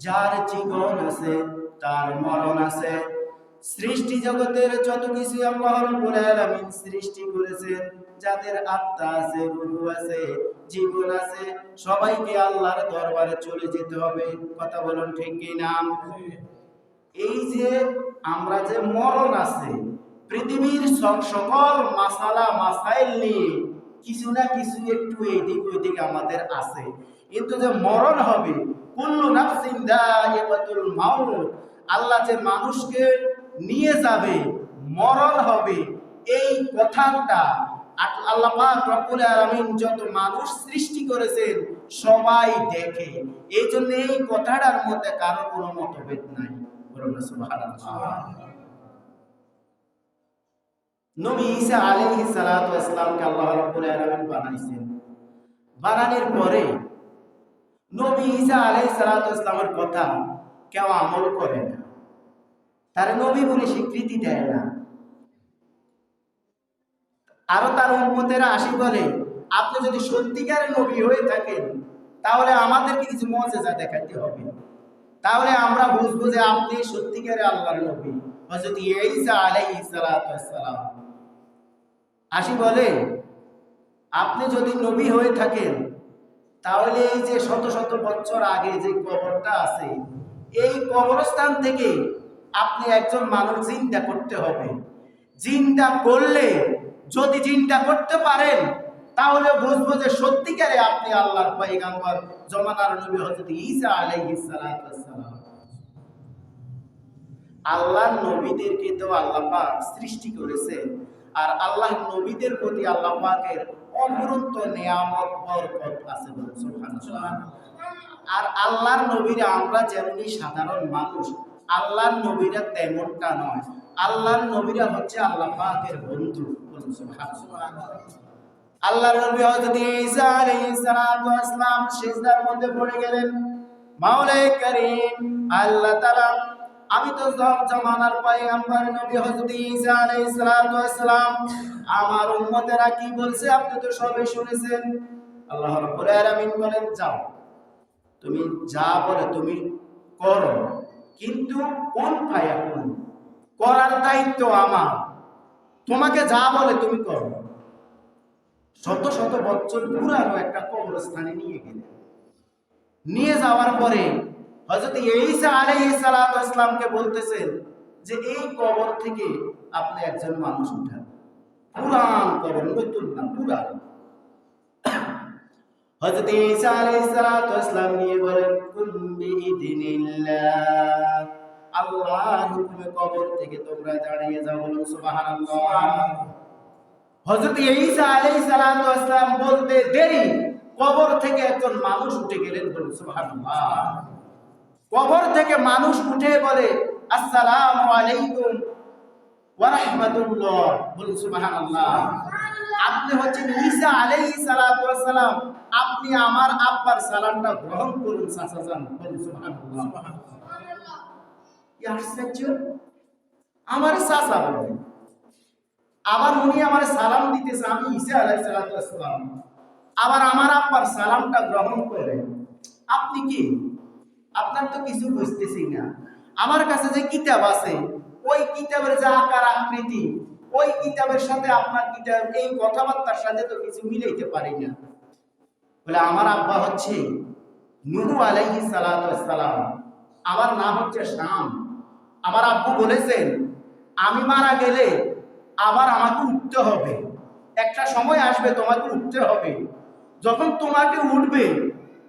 যার জীবন আছে, তার মরণ আছে। সৃষ্টি জগতের যত কিছু আল্লাহ সৃষ্টি করেছেন, যাদের আত্মা আছে, রূহ আছে, জীবন আছে, সবাইকে আল্লাহর দরবারে চলে যেতে হবে। কথা বলুন ঠিক কি না এই যে আমরা যে মরণ আছে, পৃথিবীর সকল মাসালা, মাসাইল নিয়ে কিছু না কিছু একটু এইদিক ওইদিক আমাদের আছে। কিন্তু যে মরণ হবে, কুল্লু নাফসিন মাউত, আল্লাহ যে মানুষকে নিয়ে যাবে, মরণ হবে, এই কথাটা আল্লাহ যত মানুষ সৃষ্টি করেছেন, সবাই দেখে। এই জন্য এই কথাটার মধ্যে কারও কোনো মতভেদ নাই। বানানোর পরে নবী কথা কেউ আমল করে না। তারা নবী বলে স্বীকৃতি দেয় না। আরও তার উম্মতেরা আসি বলে, আপনি যদি সত্যিকারের নবী হয়ে থাকেন, তাহলে আমাদেরকে কিছু মজেজা দেখাতে হবে। তাহলে আমরা বুঝব যে আপনি সত্যিকারে আল্লাহর নবী। হযরত ঈসা আলাইহিস ওয়াসসালাম। আসি বলে, আপনি যদি নবী হয়ে থাকেন, তাহলে এই যে শত শত বছর আগে যে কবরটা আছে, এই কবরস্থান থেকে আপনি একজন মানুষ চিন্তা করতে হবে। চিন্তা করলে, যদি চিন্তা করতে পারেন তাহলে বুঝব যে সত্যিকারে আপনি আল্লাহর পয়গাম্বর, জমানার নবী হযরত ঈসা আলাইহিস ওয়াসসালাম। আল্লাহর নবীদেরকে তো আল্লাহ পাক সৃষ্টি করেছেন আর আল্লাহ নবীদের প্রতি আল্লাহ পাকের অপরন্ত নিয়ামত, বরকত আছে বলে, সুবহানাল্লাহ। আর আল্লাহর নবীরা আমরা যেমনি সাধারণ মানুষ, আল্লাহর নবীরা তেমনটা নয়। আল্লাহর নবীরা হচ্ছে আল্লাহ পাকের বন্ধু সুবহানাল্লাহ। আল্লাহর নবী হযরত ঈসা আলাইহিস ওয়াসসালাম সিজদার মধ্যে পড়ে গেলেন। মাওলাই করিম, আল্লাহ তাআলা আমি তো সব জামানার পয়গম্বর নবী হযরত ঈসা আলাইহিস ওয়াসসালাম, আমার উম্মতেরা কি বলছে আপনি তো সবই শুনেছেন। আল্লাহ রাব্বুল আলামিন বলেন, যাও, তুমি যা বলে তুমি করো, কিন্তু কোন ফায়াকুন করার দায়িত্ব আমার। তোমাকে যা বলে তুমি করো। শত শত বছর পুরানো একটা কবরস্থানে নিয়ে গেলেন। নিয়ে যাওয়ার পরে হযরত ঈসা আলাইহিস সালাতু ইসলামকে বলতেছেন যে, এই কবর থেকে আপনি একজন মানুষ উঠান। পুরান কবর, নতুন না পুরান হযরত ঈসা আলাইহিস সালাতু ইসলাম নিয়ে বলেন কুল বিইذنিল্লাহ আল্লাহর হুকুমে কবর থেকে তোমরা দাঁড়িয়ে যাও বলুন, সুবহানাল্লাহ। হযরত ঈসা আলাইহিস সালাতু ওয়াসসালাম বলতে দেরি। কবর থেকে একজন মানুষ উঠে গেলেন কবর থেকে মানুষ উঠে বলে আসসালামু আলাইকুম বলুন সুবহানাল্লাহ। আপনি হচ্ছেন ঈসা আলাইহিস সালাতু আপনি আমার আব্বার সালামটা গ্রহণ করুন চাচা যান বলুন সুবহানাল্লাহ। কি আশ্চর্য? আমার চাচা বলেন আবার উনি আমার সালাম দিতেছে, আমি ঈসা আলাইহিস সালাতু ওয়াসসালাম আবার আমার আব্বার সালামটা গ্রহণ করেন আপনি কি? আপনার তো কিছু বুঝতেছি না। আমার কাছে যে কিতাব আছে, ওই কিতাবের যে আকার আকৃতি, ওই কিতাবের সাথে আপনার কিতাব, এই কথাবার্তার সাথে তো কিছু মিলাইতে পারি না। বলে আমার আব্বা হচ্ছে নুহু আলাইহিস সালাতু ওয়াসসালাম আমার নাম হচ্ছে শাম। আমার আব্বু বলেছেন, আমি মারা গেলে আবার আমাকে উঠতে হবে। একটা সময় আসবে তোমাকে উঠতে হবে। যখন তোমাকে উঠবে,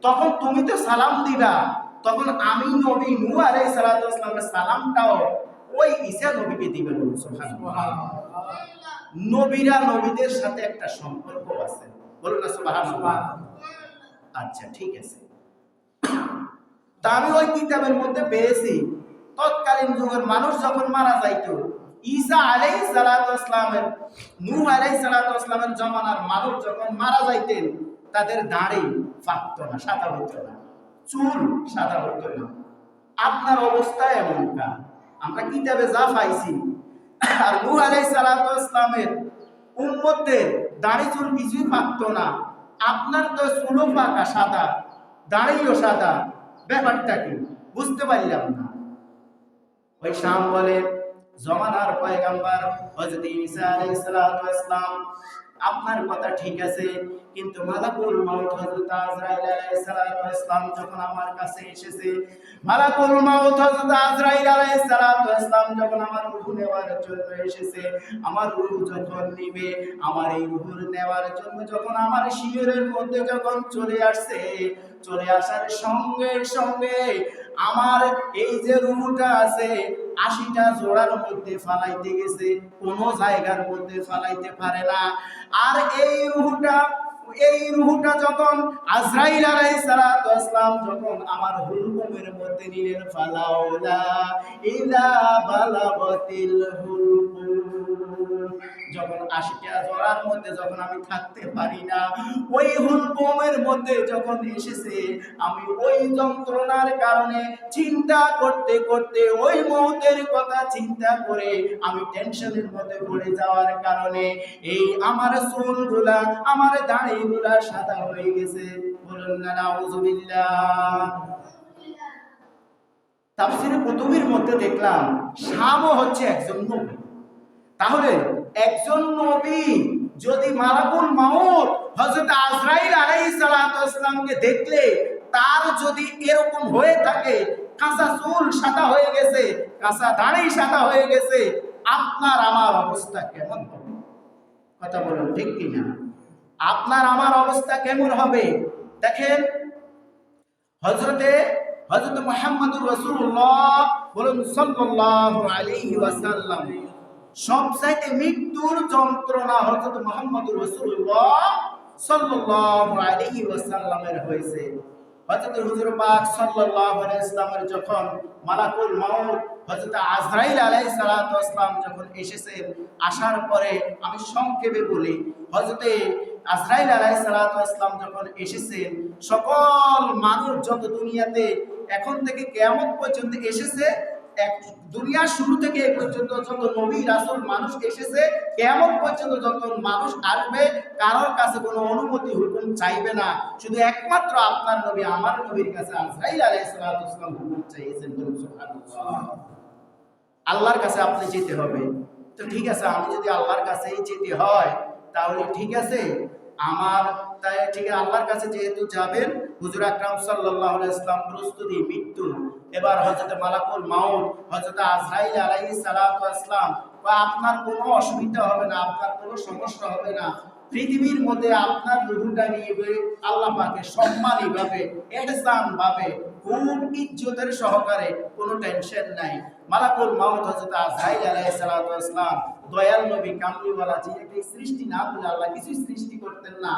তখন তুমি তো সালাম দিবা। তখন আমি নবী নু আলাইহিস সালাতু ওয়াসসালামের সালামটাও ওই ঈসা নবীকে দিবে নবীরা নবীদের সাথে একটা সম্পর্ক আছে। বলুন না আচ্ছা ঠিক আছে। তা আমি ওই কিতাবের মধ্যে পেয়েছি। তৎকালীন যুগের মানুষ যখন মারা যাইতো ঈসা আলাইহিস সালাতু ওয়াসসালামের, নূহ আলাইহিস সালাতু ওয়াসসালামের জামানার মানুষ যখন মারা যাইতেন, তাদের দাড়ি ফাঁকতো না, সাদা হইতো না, চুল সাদা হইতো না। আপনার অবস্থা এমনটা। আমরা কিতাবে যা পাইছি, আর নূহ আলাইহিস সালাতু ইসলামের উম্মতদের দাড়ি চুল কিছুই পাকতো না। আপনার তো চুলও পাকা সাদা, দাড়িও সাদা। ব্যাপারটা কি? বুঝতে পারলাম না। ওই শাম বলে জমানার পয়গাম্বার হযরত ঈসা আলাইহিস সালাতু ইসলাম আপনার কথা ঠিক আছে, কিন্তু মালাকুল মাউত হযরত আজরাইল আলাইহিস সালাতু ইসলাম যখন আমার কাছে এসেছে, মালাকুল মাউত হযরত আজরাইল আলাইহিস সালাতু ইসলাম যখন আমার রূহ নেওয়ার জন্য এসেছে, আমার রূহ যখন নিবে, আমার এই রূহ নেওয়ার জন্য যখন আমার শিয়রের মধ্যে যখন চলে আসছে, চলে আসার সঙ্গে সঙ্গে আমার এই যে রুহটা আছে আশিটা জোড়ার মধ্যে ফালাইতে গেছে, কোন জায়গার মধ্যে ফালাইতে পারে না। আর এই রুহুটা এই রুহুটা যখন আজরাইল আলাই সালাম যখন আমার হুলকুমের মধ্যে নিলেন, ফালাউলা ইলা বালাগাতিল হুলকুম। যখন আশিটা জোড়ার মধ্যে যখন আমি থাকতে পারি না, ওই হুলকুমের মধ্যে যখন এসেছে, আমি ওই যন্ত্রণার কারণে চিন্তা করতে করতে, ওই মৌতের কথা চিন্তা করে আমি টেনশনের মধ্যে পড়ে যাওয়ার কারণে এই আমার চুলগুলা, আমার দাড়িগুলা সাদা হয়ে গেছে। বলুন না নাউজুবিল্লাহ তাফসিরে কুতুবের মধ্যে দেখলাম শামও হচ্ছে একজন নবী তাহলে একজন নবী যদি মালাকুল মাউত হযরত আজরাইল আলাইহিস সালাতু ওয়াসসালামকে দেখলে, তার যদি এরকম হয়ে থাকে, কাঁচা চুল সাদা হয়ে গেছে, কাঁচা দাড়ি সাদা হয়ে গেছে, আপনার আমার অবস্থা কেমন হবে? কথা বলুন ঠিক কিনা? আপনার আমার অবস্থা কেমন হবে? দেখেন হজরতে হজরত মোহাম্মদুর রসুল্লাহ বলুন, সাল্লাল্লাহু আলাইহি ওয়াসাল্লাম সবচাইতে মৃত্যুর যন্ত্রণা হযরত মুহাম্মদুর রাসূলুল্লাহ সাল্লাল্লাহু আলাইহি ওয়াসাল্লামের হয়েছে। হযরত হুজুর পাক সাল্লাল্লাহু আলাইহি যখন মালাকুল মাউত হযরত আজরাইল আলাইহিস সালাতু যখন এসেছেন আসার পরে আমি সংক্ষেপে বলি, হযরত আজরাইল আলাইহিস সালাতু ওয়াসসালাম যখন এসেছেন সকল মানুষ যত দুনিয়াতে এখন থেকে কিয়ামত পর্যন্ত এসেছে এক দুনিয়ার শুরু থেকে এ পর্যন্ত যত নবী, রাসূল মানুষ এসেছে কেমন পর্যন্ত যত মানুষ আসবে, কারোর কাছে কোনো অনুমতি, হুকুম চাইবে না। শুধু একমাত্র আপনার নবী, আমার নবীর কাছে সালাতু ওয়াসসালাম হুকুম বলুন আল্লাহর কাছে আপনি যেতে হবে। তো ঠিক আছে, আমি যদি আল্লাহর কাছেই যেতে হয়, তাহলে ঠিক আছে। আমার তাই ঠিক আল্লাহর কাছে যেহেতু যাবেন, হুজুর আকরাম আলাইহি ইসলাম প্রস্তুতি, মৃত্যু এবার হযরত মালাকুল মাউত, হযরত আজরাইল আলাইহিস সালাতু ওয়াসসালাম, বা আপনার কোনো অসুবিধা হবে না, আপনার কোনো সমস্যা হবে না, পৃথিবীর মধ্যে আপনার রুহুটা নিয়ে আল্লাহ পাকে সম্মানী ভাবে এহসান ভাবে খুব ইজ্জতের সহকারে, কোনো টেনশন নাই। মালাকুল মাউত, হযরত আজরাইল আলাইহিস সালাতু দয়াল নবী কামলিওয়ালা যিনি সৃষ্টি না করে আল্লাহ কিছুই সৃষ্টি করতেন না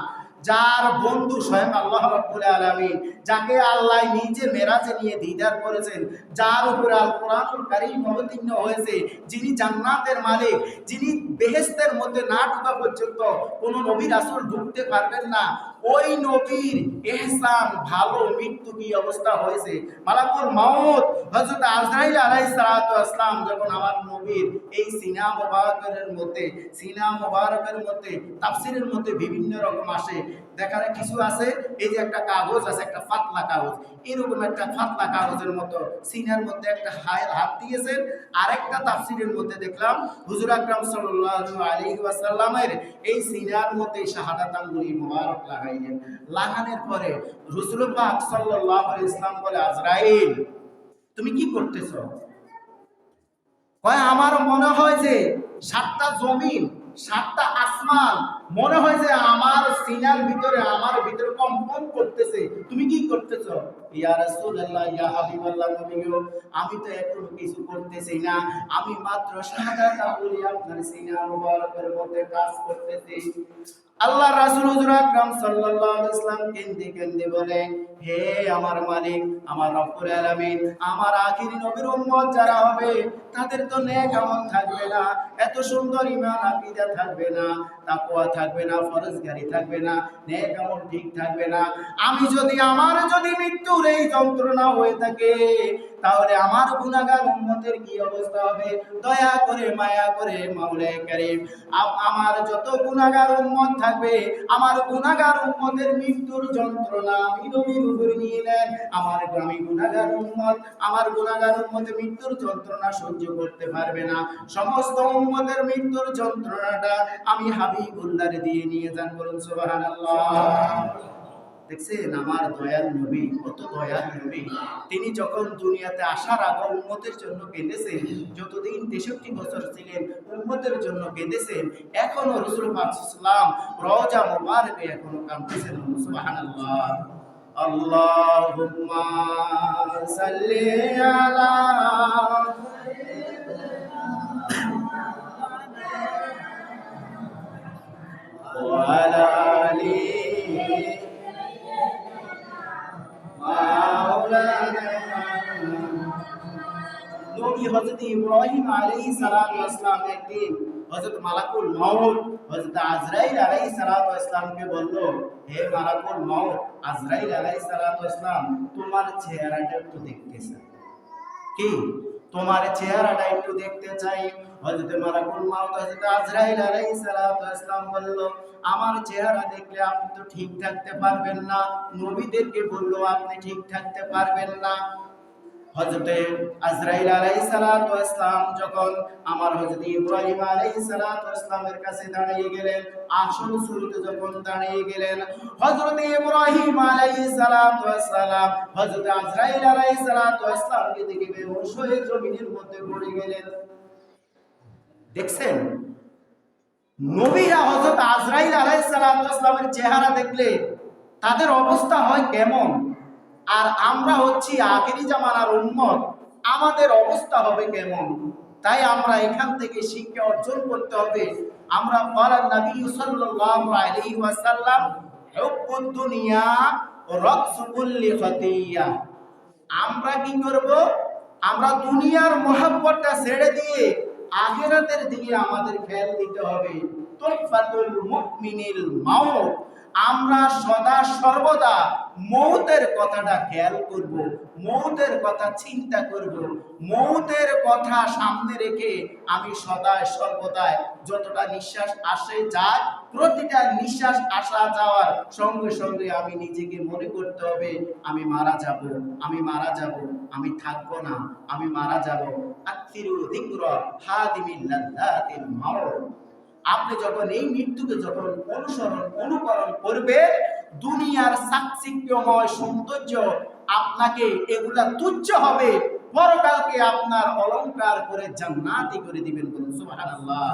যার বন্ধু স্বয়ং আল্লাহ রাব্বুল আলামিন, যাকে আল্লাহ নিজে মেরাজে নিয়ে দিদার করেছেন, যার উপরে আল কোরআনুল কারীম অবতীর্ণ হয়েছে, যিনি জান্নাতের মালিক, যিনি বেহেস্তের মধ্যে না ঢোকা পর্যন্ত কোনো নবী রাসূল ঢুকতে পারবেন না। ওই নবীর এহসান, ভালো মৃত্যু কি অবস্থা হয়েছে? মালাকুল মাউত, হযরত আজরাইল আলাইহিস সালাতু ওয়াসসালাম যখন আমার নবীর এই সিনা মুবারকের মধ্যে, সিনা মুবারকের মধ্যে, তাফসীরের মধ্যে বিভিন্ন রকম আসে, দেখার কিছু আছে? এই যে একটা কাগজ আছে, একটা পাতলা কাগজ, এরকম একটা পাতলা কাগজের মতো সিনার মধ্যে একটা হাত হাত দিয়েছেন। আরেকটা তাফসীরের মধ্যে দেখলাম, হুজুর আকরাম সাল্লাল্লাহু আলাইহি ওয়াসাল্লামের এই সিনার মধ্যে শাহাদাত আঙ্গুলি মুবারক লাগাইলেন লাগানোর পরে রাসূল সাল্লাল্লাহু আলাইহি ইসলাম বলে, আজরাইল, তুমি কি করতেছো? কয় আমার মনে হয় যে সাতটা জমিন, সাতটা আসমান মনে হয় যে আমার সিনার ভিতরে, আমার ভিতরে কম্পন করতেছে। তুমি কি করতেছ? আমি তো কিছু করতেছি না। আমি মাত্র কাজ করতেছি। আল্লাহ সাল্লাল্লাহু আলাইহি ওয়াসাল্লাম কেন্দে কেন্দে বলে, হে আমার মালিক, আমার রব্বুল আলামিন, আমার নবীর উম্মত যারা হবে, তাদের তো নেক আমল থাকবে না, এত সুন্দর ঈমান আকীদা থাকবে না, তাকওয়া থাকবে না, ফরজগারি থাকবে না, নেক আমল ঠিক থাকবে না। আমি যদি আমার যদি মৃত্যুর মৃত্যুর এই যন্ত্রণা হয়ে থাকে। তাহলে আমার গুনাহগার উম্মতের কি অবস্থা হবে? দয়া করে, মায়া করে মাওলায়ে কারীম। আম- আমার যত গুনাহগার উম্মত থাকবে, আমার গুনাহগার উম্মতের মৃত্যুর যন্ত্রণা আমি নবীর উপরে নিয়ে নেন। আমার আমি গুনাহগার উম্মত, আমার গুনাহগার উম্মত মৃত্যুর যন্ত্রণা সহ্য করতে পারবে না। সমস্ত উম্মতের মৃত্যুর যন্ত্রণাটা আমি হাবিবুল্লাহর দিয়ে নিয়ে যান বলুন, সুবহানাল্লাহ। দেখছেন আমার দয়াল নবী কত দয়াল নবী তিনি যখন দুনিয়াতে আসার আগে উম্মতের জন্য কেঁদেছেন যতদিন তেষট্টি বছর ছিলেন উম্মতের জন্য কেঁদেছেন এখনো রসুল পাকসাল্লাম রওজা মোবারকে এখনো কাঁদতেছেন সুবহানাল্লাহ আল্লাহুম্মা সাল্লি আলা وعلى নবী হযরত ইব্রাহিম আলাইহিস সালাতু ওয়াসসালাম একদিন হযরত মালাকুল মউত, হযরত আজরাইল আলাইহিস সালাতু ওয়াসসালামকে বলল, হে মালাকুল মউত, আজরাইল আলাইহিস সালাতু ওয়াসসালাম, তোমার চেহারাটা একটু দেখতে চাই। কি? তোমার চেহারাটা একটু দেখতে চাই। হযরত মালাকুল মাউত হযরত আজরাইল আলাইহিস সালাতু ওয়াসসালাম বলল, আমার চেহারা দেখলে আপনি তো ঠিক থাকতে পারবেন না। নবীদেরকে বলল, আপনি ঠিক থাকতে পারবেন না। হযরতে আজরাইল আলাইহিস সালাতু ওয়াসসালাম যখন আমার হযরত ইব্রাহিম আলাইহিস সালাতু ওয়াসসালামের কাছে দাঁড়িয়ে গেলেন, আসল শুরুতে যখন দাঁড়িয়ে গেলেন, হযরত ইব্রাহিম আলাইহিস সালাতু ওয়াসসালাম হযরত আজরাইল আলাইহিস সালাতু ওয়াসসালামকে দেখে বেহুশ হয়ে জমিনের মধ্যে পড়ে গেলেন। দেখছেন? নবীরা হযরত আজরাইল আলাইহিস সালাতু ওয়াসসালামের চেহারা দেখলে তাদের অবস্থা হয় কেমন? আর আমরা হচ্ছি আখেরি জামানার উন্মত আমাদের অবস্থা হবে কেমন? তাই আমরা এখান থেকে শিক্ষা অর্জন করতে হবে। আমরা বলার নবী সাল্লাল্লাহু আলাইহি ওয়াসাল্লাম, হুব্বুদ দুনিয়া রাকসু কুল্লি খাতিয়া আমরা কি করব? আমরা দুনিয়ার মহাব্বতটা ছেড়ে দিয়ে আখিরাতের দিকে আমাদের খেয়াল দিতে হবে। তুফাতুল মুমিনিল মাউত। আমরা সদা সর্বদা মৌতের কথাটা খেয়াল করব, মৌতের কথা চিন্তা করব, মৌতের কথা সামনে রেখে আমি সদায় সর্বদায় যতটা নিঃশ্বাস আসে যায়, প্রতিটা নিঃশ্বাস আসা যাওয়ার সঙ্গে সঙ্গে আমি নিজেকে মনে করতে হবে, আমি মারা যাব, আমি মারা যাব, আমি থাকব না, আমি মারা যাব। আত্মিরু দিক্র হাদিমিল লাল্লাতিল আপনি যখন এই মৃত্যুকে যখন অনুসরণ, অনুকরণ করবে দুনিয়ার চাকচিক্যময় সৌন্দর্য আপনাকে এগুলা তুচ্ছ হবে। পরকালকে আপনার অলংকার করে জান্নাতি করে দিবেন বলুন, সুবহানাল্লাহ।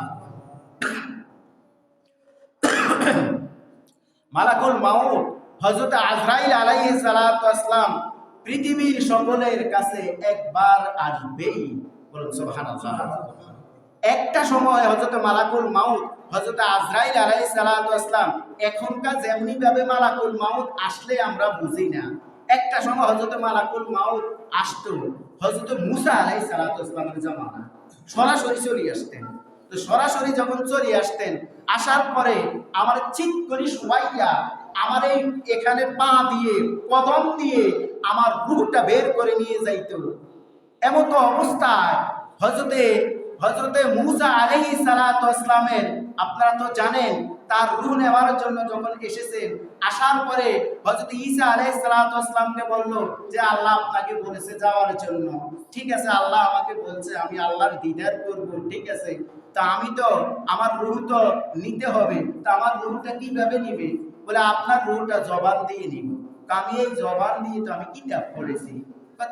মালাকুল মাউত, হযরত আজরাইল আলাইহিস সালাতু আসসালাম পৃথিবীর সকলের কাছে একবার আসবেই। বলুন, সুবহানাল্লাহ। একটা সময় হযরত মালাকুল মাউত, হযরত আজরাইল আলাই সালাতু আসসালাম এখনকার যেমনি ভাবে মালাকুল মাউত আসলে আমরা বুঝি না। একটা সময় হযরত মালাকুল মাউত আসতো, হযরত মুসা আলাই সালাতু আসসালামের জামানা সরাসরি চলে আসতেন। তো সরাসরি যখন চলে আসতেন, আসার পরে আমার চিত করি সবাইয়া আমার এই এখানে পা দিয়ে, কদম দিয়ে আমার রূহটা বের করে নিয়ে যাইত। এমন তো অবস্থায় হজরতে হজরতে মুসা আলহি সালাতামের আপনারা তো জানেন, তার রুহ নেওয়ার জন্য যখন এসেছেন, আসার পরে হজরত ঈসা আলহ সালাতামকে বলল যে, আল্লাহ আপনাকে বলেছে যাওয়ার জন্য। ঠিক আছে, আল্লাহ আমাকে বলছে, আমি আল্লাহর দিদার করব, ঠিক আছে? তা আমি তো, আমার রুহ তো নিতে হবে। তা আমার রুহটা কীভাবে নিবে? বলে, আপনার রুহটা জবান দিয়ে নিব। আমি এই জবান দিয়ে তো আমি কিতাব পড়েছি।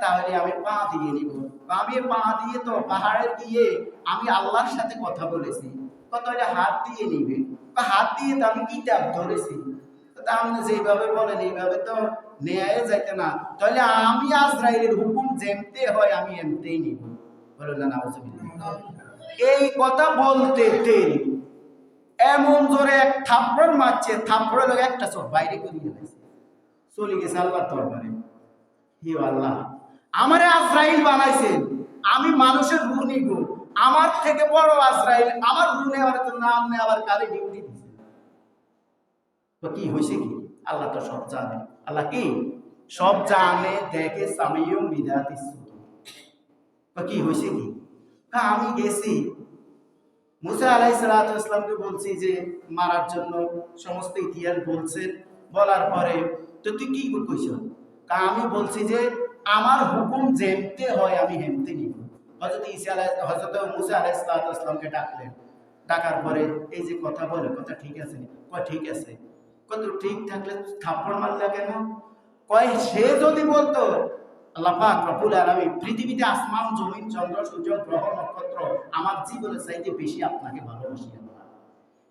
তাহলে আমি পা দিয়ে নিব। আমি পা দিয়ে তো পাহাড়ে গিয়ে আমি আল্লাহর সাথে কথা বলেছি। বা তাহলে হাত দিয়ে নিবে? বা হাত দিয়ে তো আমি কিতাব ধরেছি। তো আপনি যেভাবে বলেন, এইভাবে তো নেয় যাইতে না। তাহলে আমি আজরাইলের হুকুম যেমতে হয়, আমি এমতেই নিব। বললেন এই কথা বলতে দেরি। এমন জোরে এক থাপ্পড় মারছে থাপ্পড়ে লোক একটা চোখ বাইরে করিয়ে গেছে চলে গেছে আল্লাহর দরবারে। হি আল্লাহ, আমারে আজরাইল বানাইছেন। আমি মানুষের রূহ নিব। আমার থেকে বড় আজরাইল আমার রূহ নেওয়ার জন্য আপনি আবার কারে ডিউটি দিচ্ছেন তো কি হয়েছে কি? আল্লাহ তো সব জানে। আল্লাহ কি? সব জানে, দেখে সামিও বিদাতি কি হয়েছে কি? আমি গেছি। মুসা আলাই সালাতামকে বলছি যে, মারার জন্য সমস্ত ইতিহাস বলছেন বলার পরে, তো তুই কি কইছ? তা আমি বলছি যে, আমার হুকুম যেমতে হয়, আমি হেমতে নিব। হজরত ইসা হজরত মুসা আলাই সালাতামকে ডাকলেন। ডাকার পরে এই যে কথা বলে, কথা ঠিক আছে কয়, ঠিক আছে। কত ঠিক থাকলে থাপ্পড় মারলে কেন? কয়, সে যদি বলতো, আল্লাহ পাক রব্বুল আলামিন পৃথিবীতে আসমান, জমিন, চন্দ্র, সূর্য, গ্রহ, নক্ষত্র আমার জীবনের চাইতে বেশি আপনাকে ভালোবাসি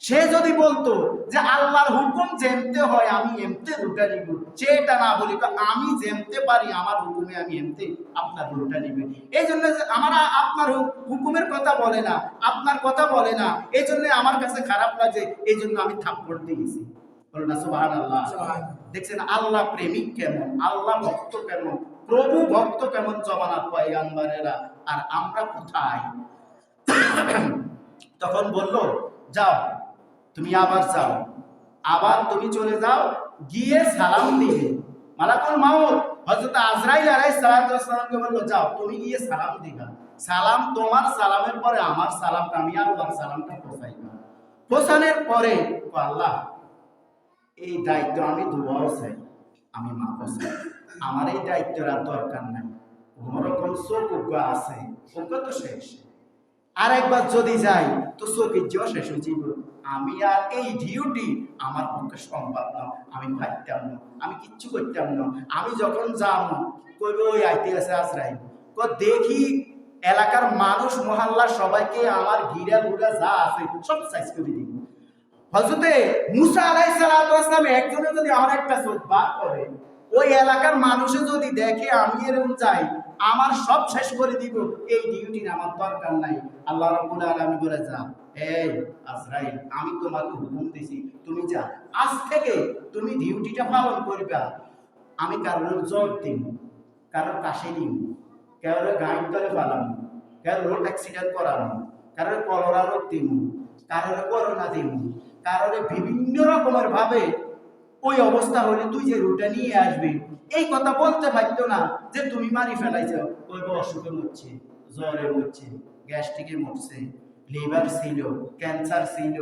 সে যদি বলতো যে আল্লাহর হুকুম জেমতে হয় আমি এমতে রুটা নিব। সেটা না বলি তো আমি জেমতে পারি আমার হুকুমে আমি এমতে আপনার রুটা নিবে। এই জন্য যে আমার আপনার হুকুমের কথা বলে না আপনার কথা বলে না এই জন্য আমার কাছে খারাপ লাগে এই জন্য আমি থাপ্পড় দিয়েছি বলো না আল্লাহ দেখছেন আল্লাহ প্রেমিক কেমন আল্লাহ ভক্ত কেমন প্রভু ভক্ত কেমন জমানার পয়গাম্বারেরা আর আমরা কোথায়? তখন বলল যাও তুমি আবার যাও। আবার তুমি চলে যাও, গিয়ে সালাম দিবে। মালাকুল মাউত, হযরত আজরাইল আলাইহিস সালামকে বলল, যাও, তুমি গিয়ে সালাম দিবা। সালাম তোমার সালামের পরে আমার সালামটা, আমি আল্লাহর সালামটা পৌঁছাইবা পৌঁছানোর পরে আল্লাহ, এই দায়িত্ব আমি দুয়াও চাই। আমি মাফও চাই। আমার এই দায়িত্বের আর দরকার নাই। কোনোরকম চোখ উগ্র আছে, উগ্র তো শেষ। আর একবার যদি যাই, তো চোখের যেও শেষ হয়ে যাইব। আমি আর এই ডিউটি আমার পক্ষে সম্ভব না। আমি পাইতাম না, আমি কিচ্ছু করতাম না। আমি যখন যাব কইবে ওই আইতে আছে আশ্রাই দেখি এলাকার মানুষ, মহল্লা সবাইকে আমার ঘিরা ঘুরা যা আছে, সব সাইজ করে দিব। হজরতে মুসা আলাই সালাম একজনে যদি আমার একটা চোখ বার করে, ওই এলাকার মানুষে যদি দেখে আমি এরকম চাই, আমার সব শেষ করে দিব, এই ডিউটির আমার দরকার নাই। আল্লাহ রাব্বুল আলামিন বলে যা। এই আজরাইল, আমি তোমাকে হুকুম দিছি, তুমি যা। আজ থেকে তুমি ডিউটিটা পালন করবা। আমি কারোর জব দিব কারোর কাশে দিব কারোর গাড়ির তলে পালানো কারোর রোড অ্যাক্সিডেন্ট করানো কারোর কলরা রোগ দিব কারোর করোনা দিব কারোর বিভিন্ন রকমের ভাবে ওই অবস্থা হলে তুই যে রুটা নিয়ে আসবি, এই কথা বলতে পারতো না যে তুমি মারি ফেলাইছ। ওই অসুখে মরছে, জ্বরে মরছে, গ্যাস্ট্রিকে মরছে লিভার ছিল, ক্যান্সার ছিল,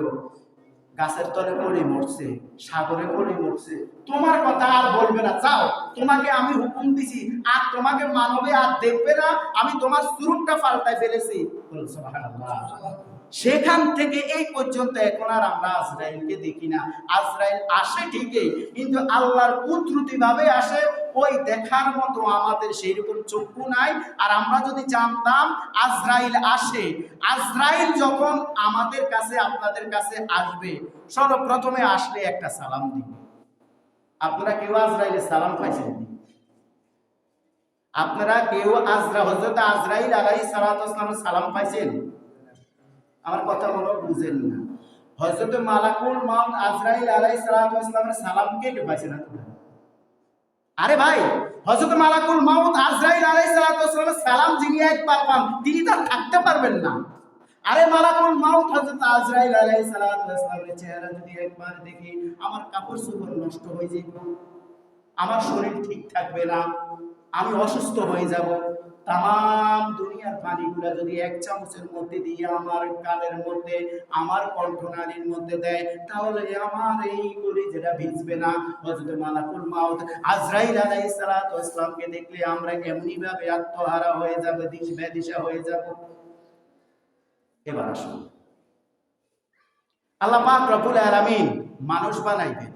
গাছের তলে পড়ে মরছে, সাগরে পড়ে মরছে। তোমার কথা আর বলবে না, যাও, তোমাকে আমি হুকুম দিছি, আর তোমাকে মানবে আর দেখবে না, আমি তোমার সুরুপটা পাল্টাই ফেলেছি। সেখান থেকে এই পর্যন্ত এখন আর আমরা আজরাইলকে দেখি না। আজরাইল আসে ঠিকই, কিন্তু আল্লাহর কুদরতি ভাবে আসে ওই দেখার মতো আমাদের সেই রকম চক্ষু নাই। আর আমরা যদি জানতাম আজরাইল আসে, আজরাইল যখন আমাদের কাছে, আপনাদের কাছে আসবে, সর্বপ্রথমে আসলে একটা সালাম দিন আপনারা কেউ আজরাইলের সালাম পাইছেন আপনারা কেউ আজরা হজরত আজরাইল আলাই সালাতামের সালাম পাইছেন? আমার কথা হয় বুঝেন না। হজরত মালাকুল মাউত আজরাইল আলাই সালাতামের সালাম কে পাইছেন আপনারা? আরে ভাই হজরত মালাকুল মাউত আজরাইল আলাই সালাতামের সালাম যিনি একবার পান তিনি তার থাকতে পারবেন না। আরে মালাকুল মাউত হযরত আজরাইল আলাইহিসসালামের চেহারা যদি একবার দেখি, আমার কাপড় চোপড় নষ্ট হয়ে যাবে আমার শরীর ঠিক থাকবে না, আমি অসুস্থ হয়ে যাব। তাম দুনিয়ার পানিগুলা যদি এক চামচের মধ্যে দিয়ে আমার কানের মধ্যে, আমার কণ্ঠনালীর মধ্যে দেয়, তাহলে আমার এই গলি যেটা ভিজবে না। হযরত মালাকুল মাউত আজরাইল আলাইহিস সালাতু ইসলামকে দেখলে আমরা এমনি ভাবে আত্মহারা হয়ে যাব দিশ বেদিশা হয়ে যাব। এবার আসুন। আল্লাহ পাক রব্বুল আলামিন মানুষ বানাইবেন,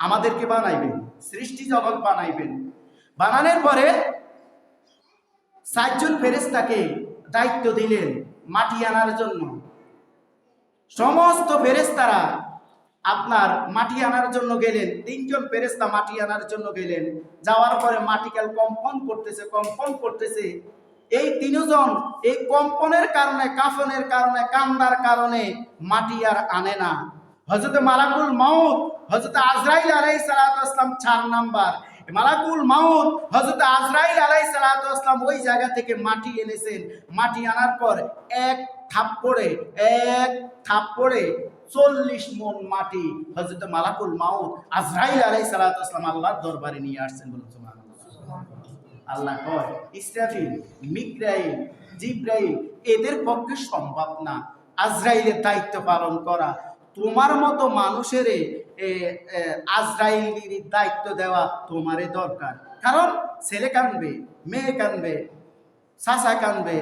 আমাদেরকে বানাইবেন, সৃষ্টি জগৎ বানাইবেন। বানানোর পরে সাতজন ফেরেশতাকে দায়িত্ব দিলেন মাটি আনার জন্য। সমস্ত ফেরেশতারা আপনার মাটি আনার জন্য গেলেন, তিনজন ফেরেশতা মাটি আনার জন্য গেলেন। যাওয়ার পরে মাটিকাল কম্পন করতেছে কম্পন করতেছে। এই তিনজন এই কম্পনের কারণে, কাফনের কারণে, কান্দার কারণে মাটি আর আনে না। হজরত মালাকুল মাউত হজরত আজরাইল আলাই সালাতাম চার নাম্বার। মালাকুল মাউত হজরত আজরাইল আলাই সালাতাম ওই জায়গা থেকে মাটি এনেছেন। মাটি আনার পর এক থাপ্পড়ে এক থাপ্পড়ে চল্লিশ মন মাটি হজরত মালাকুল মাউত আজরাইল আলাই সালাতাম আল্লাহর দরবারে নিয়ে আসছেন বলুন। আল্লাহ ইসরাফিল, মিকরাইল, জিব্রাইল, এদের পক্ষে সম্ভব না। আজরাইলের দায়িত্ব পালন করা। তোমার মতো মানুষের আজরাইলির দায়িত্ব দেওয়া তোমারই দরকার। কারণ ছেলে কানবে, মেয়ে কানবে, চাচা কানবে,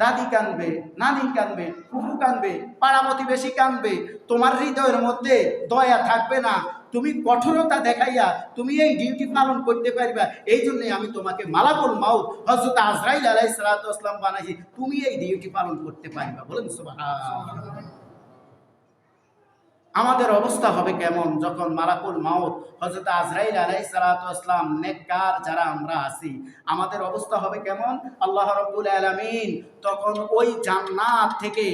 দাদি কানবে, নানি কানবে, ফুফু কানবে, পাড়া প্রতিবেশী কানবে, তোমার হৃদয়ের মধ্যে দয়া থাকবে না। তুমি কঠোরতা দেখাইয়া তুমি এই ডিউটি পালন করতে পারবা। এই জন্যই আমি তোমাকে মালাকুল মাউত হজরত আজরাইল আলাই সালাতাম বানাইছি। তুমি এই ডিউটি পালন করতে পারবা। বলেন সুবহানাল্লাহ। আমাদের অবস্থা হবে কেমন? যখন মালাকুল মাউত হজরত আজরাইল আলাই সালাতাম নেককার যারা আমরা আছি, আমাদের অবস্থা হবে কেমন? আল্লাহ রব্বুল আলামিন তখন ওই জান্নাত থেকে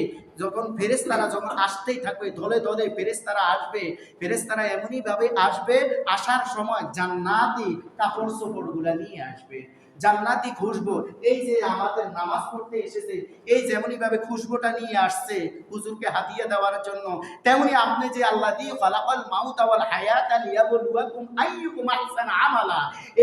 যখন ফেরেস্তারা যখন আসতেই থাকবে, ধলে ধলে ফেরেস্তারা আসবে ফেরেস্তারা এমনই ভাবে আসবে, আসার সময় জান্নাতি কাপড় চোপড়গুলা নিয়ে আসবে। জান্নাতি খুশবু। এই যে আমাদের নামাজ পড়তে এসেছে, এই যেমনই ভাবে খুশবুটা নিয়ে আসছে হুজুরকে হাতিয়ে দেওয়ার জন্য, তেমনি আপনি যে আল্লাহ দিয়ে খলাকাল মাউত ওয়াল হায়াত লিয়াবলুয়াকুম আইয়ুকুম আহসানু আমালা,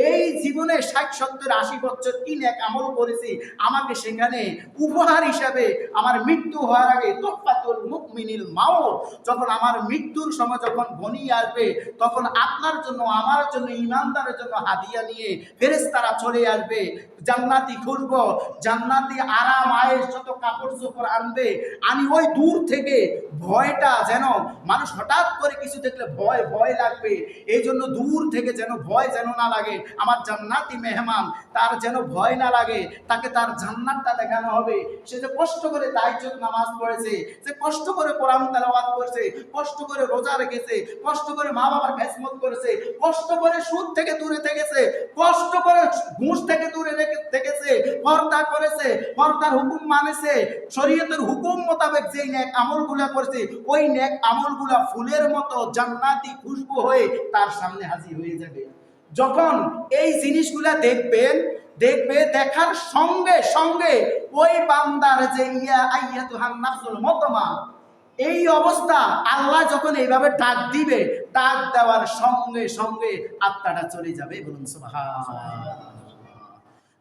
এই জীবনে 60 70 80 বছর কি নেক আমল করেছি, আমাকে সেখানে উপহার হিসাবে আমার মৃত্যু হওয়ার আগে তোফাতুল মুমিনিল মাউত, যখন আমার মৃত্যুর সময় যখন ঘনিয়ে আসবে, তখন আপনার জন্য, আমার জন্য, ইমানদারের জন্য হাদিয়া নিয়ে ফেরেশতারা চলে আসবে জান্নাতি খুঁজব জান্নাতি আরাম আয়েস যত কাপড় চোপড় আনবে, আমি ওই দূর থেকে ভয়টা যেন, মানুষ হঠাৎ করে কিছু দেখলে ভয় ভয় লাগবে। এই জন্য দূর থেকে যেন ভয় যেন না লাগে, আমার জান্নাতি মেহমান, তার যেন ভয় না লাগে, তাকে তার জান্নাতটা দেখানো হবে। সে যে কষ্ট করে তাইজ্জত নামাজ পড়েছে, সে কষ্ট করে কোরআন তেলাওয়াত করেছে, কষ্ট করে রোজা রেখেছে, কষ্ট করে মা বাবার খেসমত করেছে, কষ্ট করে সুদ থেকে দূরে থেকেছে, কষ্ট করে ঘুষ থেকে দূরে রেখে- থেকেছে পর্দা করেছে পর্দার হুকুম মানেছে। শরীয়তের হুকুম মোতাবেক যেই নেক আমলগুলা করেছে, ওই নেক আমলগুলা ফুলের মতো জান্নাতি খুশবু হয়ে তার সামনে হাজির হয়ে যাবে। যখন এই জিনিসগুলা দেখবেন, দেখবে, দেখার সঙ্গে সঙ্গে ওই বান্দার যে ইয়া আইয়া তুহান নাফসুল মতমা, এই অবস্থা আল্লাহ যখন এইভাবে ডাক দিবে, ডাক দেওয়ার সঙ্গে সঙ্গে আত্মাটা চলে যাবে। বলুন সুবহানাল্লাহ।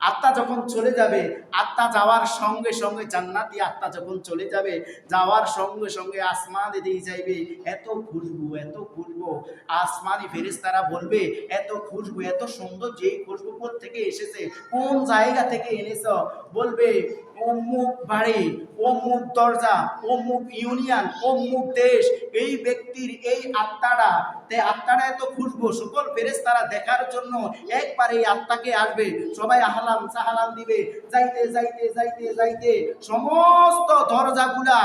আত্মা যখন চলে যাবে, আত্মা যাওয়ার সঙ্গে সঙ্গে জান্নাতি আত্মা যখন চলে যাবে, যাওয়ার সঙ্গে সঙ্গে আসমান দিয়ে যাইবে, এত খুশবু এত খুশবু। আসমানি ফেরেশতারা বলবে, এত খুশবু, এত সুন্দর যে খুশবু থেকে এসেছে? কোন জায়গা থেকে এনেছ? বলবে অমুক বাড়ি, অমুক দরজা, অমুক ইউনিয়ন, অমুক দেশ, এই ব্যক্তির এই আত্মাটা, তে আত্মাটা এত খুশবু, সকল ফেরেশতারা দেখার জন্য একবার এই আত্মাকে আসবে, সবাই আহলান সাহালান দিবে, যাইতে যাইতে যাইতে যাইতে, সমস্ত দরজাগুলা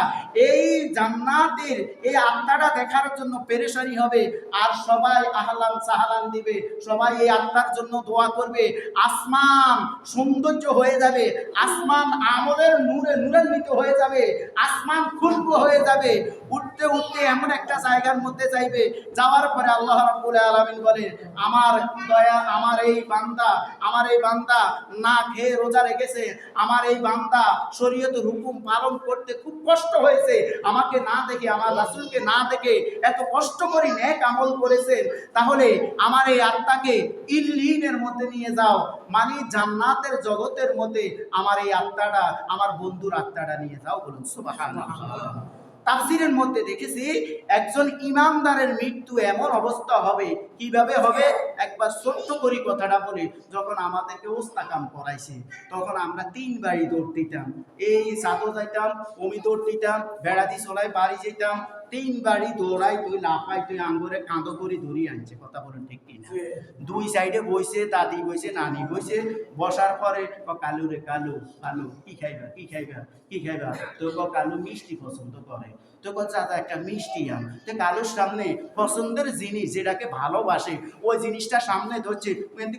এই জান্নাতের এই আত্মাটা দেখার জন্য পেরেশানি হবে, আর সবাই আহলান সাহালান দিবে, সবাই এই আত্মার জন্য দোয়া করবে, আসমান সৌন্দর্য হয়ে যাবে, আসমান আমলের নূরে নূরান্বিত হয়ে যাবে, আসমান খুশবু হয়ে যাবে, উঠতে উঠতে এমন একটা জায়গার মধ্যে যাইবে, যাওয়ার পরে আল্লাহ রাব্বুল আলামিন বলে, আমার দয়া, আমার এই বান্দা, আমার এই বান্দা না খেয়ে রোজা রেখেছে, আমার এই বান্দা শরীয়তের হুকুম পালন করতে খুব কষ্ট হয়েছে, আমাকে না দেখে, আমার রাসুলকে না দেখে এত কষ্ট করে নেক আমল করেছেন, তাহলে আমার এই আত্মাকে ইল্লিনের মধ্যে নিয়ে যাও মানে জান্নাতের জগতের মধ্যে আমার এই আত্মাটা আমার বন্ধুর আত্মাটা নিয়ে যাও বলুন তাফসিরের মধ্যে দেখেছি, একজন ইমামদারের মৃত্যু এমন অবস্থা হবে, কীভাবে হবে? একবার সত্য করি কথাটা বলি, যখন আমাদেরকে ওস্তাকাম করাইছে, তখন আমরা তিন বাড়ি দৌড় দিতাম। এই সাতো যাইতাম অমি দৌড় দিতাম, বেড়াতি চলায় বাড়ি যেতাম তিন বাড়ি দৌড়াই তুই লাফাই তুই আঙ্গুরে কাঁদো করে ধরি আনছে কথা বলেন ঠিক কিনা? দুই সাইডে বইছে দাদি বইছে নানি বইছে বসার পরে ক কালু রে কালু কালু কি খাইবা কি খাইবা কি খাইবা? তো ক কালু মিষ্টি পছন্দ করে। তো ক চাচা একটা মিষ্টি আন তো কালুর সামনে পছন্দের জিনিস যেটাকে ভালোবাসে ওই জিনিসটা সামনে ধরছে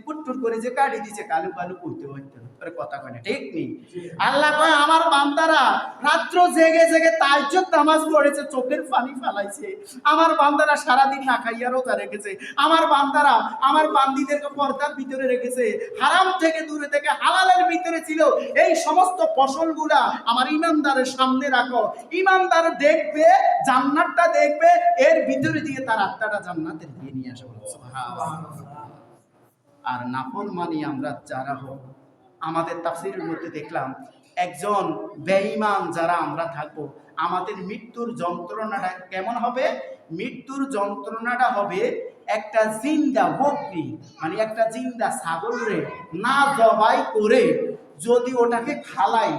কুটকুট করে যে কাটি দিছে কালু কালু করতে পারতো করে কথা কয় না ঠিক নেই? আল্লাহ কয় আমার বান্দারা রাত্র জেগে জেগে তাজ্জুদ নামাজ পড়েছে চোখের পানি ফালাইছে। আমার বান্দারা সারাদিন না খাইয়া রোজা রেখেছে। আমার বান্দারা আমার বান্দিদেরকে পর্দার ভিতরে রেখেছে। হারাম থেকে দূরে থেকে হালালের ভিতরে ছিল। এই সমস্ত ফসলগুলা আমার ইমানদারের সামনে রাখো। ইমানদার দেখবে জান্নাতটা দেখবে এর ভিতরে দিয়ে তার আত্মাটা জান্নাতের দিয়ে নিয়ে আসে বলো সুবহানাল্লাহ। আর নাফর মানি আমরা যারা হোক আমাদের তাফসিরের মধ্যে দেখলাম, একজন বেঈমান যারা আমরা থাকব, আমাদের মৃত্যুর যন্ত্রণাটা কেমন হবে? মৃত্যুর যন্ত্রণাটা হবে একটা জিন্দা বকরি মানে একটা জিন্দা ছাগল রে না জবাই করে যদি ওটাকে খালাই,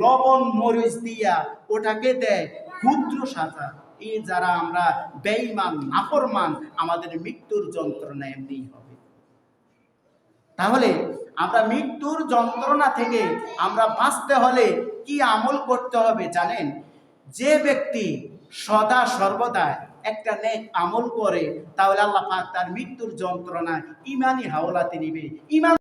লবণ, মরিচ দিয়া ওটাকে দেয়, ক্ষুদ্র সাজা। এই যারা আমরা বেঈমান, নাফরমান, আমাদের মৃত্যুর যন্ত্রণা এমনি হবে। তাহলে আমরা মৃত্যুর যন্ত্রণা থেকে আমরা বাঁচতে হলে কি আমল করতে হবে জানেন? যে ব্যক্তি সদা সর্বদা একটা নেক আমল করে, তাহলে আল্লাহ পাক তার মৃত্যুর যন্ত্রণা ইমানই হাওলাতে নিবে। ইমান